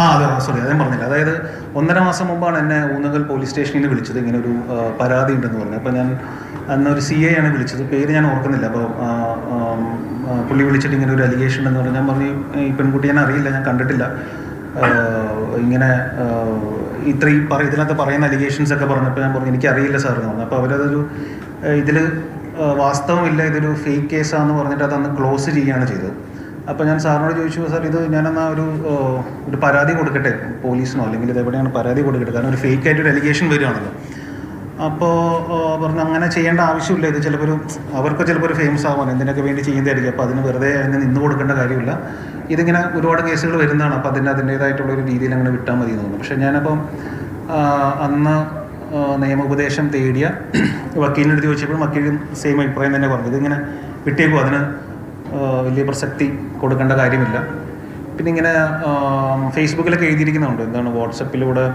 ആ അതെ സോറി അതേ പറഞ്ഞില്ല. അതായത് ഒന്നര മാസം മുമ്പാണ് എന്നെ ഊന്നുകൽ പോലീസ് സ്റ്റേഷനിൽ നിന്ന് വിളിച്ചത്. ഇങ്ങനെ ഒരു പരാതി ഉണ്ടെന്ന് പറഞ്ഞു. അപ്പോൾ ഞാൻ അന്ന് ഒരു സി എ ആണ് വിളിച്ചത്. പേര് ഞാൻ ഓർക്കുന്നില്ല. അപ്പോൾ പുള്ളി വിളിച്ചിട്ട് ഇങ്ങനെ ഒരു അലിഗേഷൻ എന്ന് പറഞ്ഞു. ഞാൻ പറഞ്ഞു ഈ പെൺകുട്ടി ഞാൻ അറിയില്ല ഞാൻ കണ്ടിട്ടില്ല. ഇങ്ങനെ ഇത്രയും പറ ഇതിനകത്ത് പറയുന്ന അലിഗേഷൻസ് ഒക്കെ പറഞ്ഞപ്പോൾ ഞാൻ പറഞ്ഞു എനിക്കറിയില്ല സാർ എന്ന് പറഞ്ഞു. അപ്പോൾ അവരതൊരു ഇതിൽ വാസ്തവമില്ല ഇതൊരു ഫേക്ക് കേസാന്ന് പറഞ്ഞിട്ട് അതന്ന് ക്ലോസ് ചെയ്യുകയാണ് ചെയ്തത്. അപ്പോൾ ഞാൻ സാറിനോട് ചോദിച്ചു സാർ ഇത് ഞാനെന്നാ ഒരു ഒരു പരാതി കൊടുക്കട്ടെ പോലീസിനോ? അല്ലെങ്കിൽ ഇത് എവിടെയാണ് പരാതി കൊടുക്കട്ടെ? കാരണം ഒരു ഫേക്ക് ആയിട്ട് ഒരു അലിഗേഷൻ വരികയാണല്ലോ. അപ്പോൾ പറഞ്ഞു അങ്ങനെ ചെയ്യേണ്ട ആവശ്യമില്ല. ഇത് ചിലപ്പോൾ ഒരു അവർക്ക് ചിലപ്പോൾ ഒരു ഫേമസ് ആവാൻ എന്തിനൊക്കെ വേണ്ടി ചെയ്യുന്നതായിരിക്കും. അപ്പോൾ അതിന് വെറുതെ അതിന് നിന്ന് കൊടുക്കേണ്ട കാര്യമില്ല. ഇതിങ്ങനെ ഒരുപാട് കേസുകൾ വരുന്നതാണ്. അപ്പോൾ അതിന് അതിന്റേതായിട്ടുള്ള ഒരു രീതിയിൽ അങ്ങനെ വിട്ടാൽ മതി എന്ന് തോന്നുന്നു. പക്ഷേ ഞാനപ്പം അന്ന് നിയമോപദേശം തേടിയ വക്കീലിനെടുത്ത് ചോദിച്ചപ്പോഴും വക്കീലും സെയിം അഭിപ്രായം തന്നെ പറഞ്ഞു. ഇതിങ്ങനെ വിട്ടേക്കും അതിന് വലിയ പ്രസക്തി കൊടുക്കേണ്ട കാര്യമില്ല. പിന്നെ ഇങ്ങനെ ഫേസ്ബുക്കിലൊക്കെ എഴുതിയിരിക്കുന്നുണ്ട്. എന്താണ് വാട്സപ്പിലൂടെ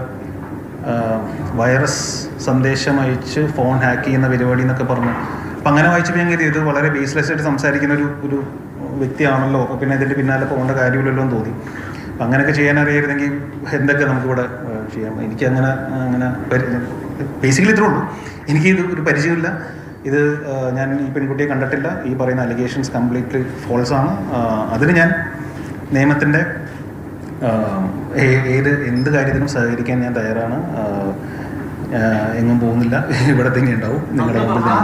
വൈറസ് സന്ദേശം അയച്ച് ഫോൺ ഹാക്ക് ചെയ്യുന്ന പരിപാടി എന്നൊക്കെ പറഞ്ഞു. അപ്പം അങ്ങനെ വായിച്ചപ്പോൾ ഞാൻ കരുതി ഇത് വളരെ ബേസ്ലെസ് ആയിട്ട് സംസാരിക്കുന്ന ഒരു ഒരു വ്യക്തിയാണല്ലോ. അപ്പോൾ പിന്നെ ഇതിന്റെ പിന്നാലെ പോകേണ്ട കാര്യമില്ലല്ലോ എന്ന് തോന്നി. അപ്പം അങ്ങനെയൊക്കെ ചെയ്യാൻ അറിയായിരുന്നെങ്കിൽ എന്തൊക്കെ നമുക്കിവിടെ ചെയ്യാം. എനിക്ക് അങ്ങനെ അങ്ങനെ ബേസിക്കലി ഇത്രേ ഉള്ളൂ. എനിക്ക് ഇത് ഒരു പരിചയമില്ല ഇത് ഞാൻ ഈ പെൺകുട്ടിയെ കണ്ടിട്ടില്ല. ഈ പറയുന്ന അലിഗേഷൻസ് കംപ്ലീറ്റ്ലി ഫോൾസ് ആണ്. അതിന് ഞാൻ നിയമത്തിന്റെ ഏത് എന്ത് കാര്യത്തിനും സഹകരിക്കാൻ ഞാൻ തയ്യാറാണ്. എങ്ങും പോകുന്നില്ല. ഇവിടെ തന്നെ ഉണ്ടാവും. നിങ്ങളുടെ മുമ്പിൽ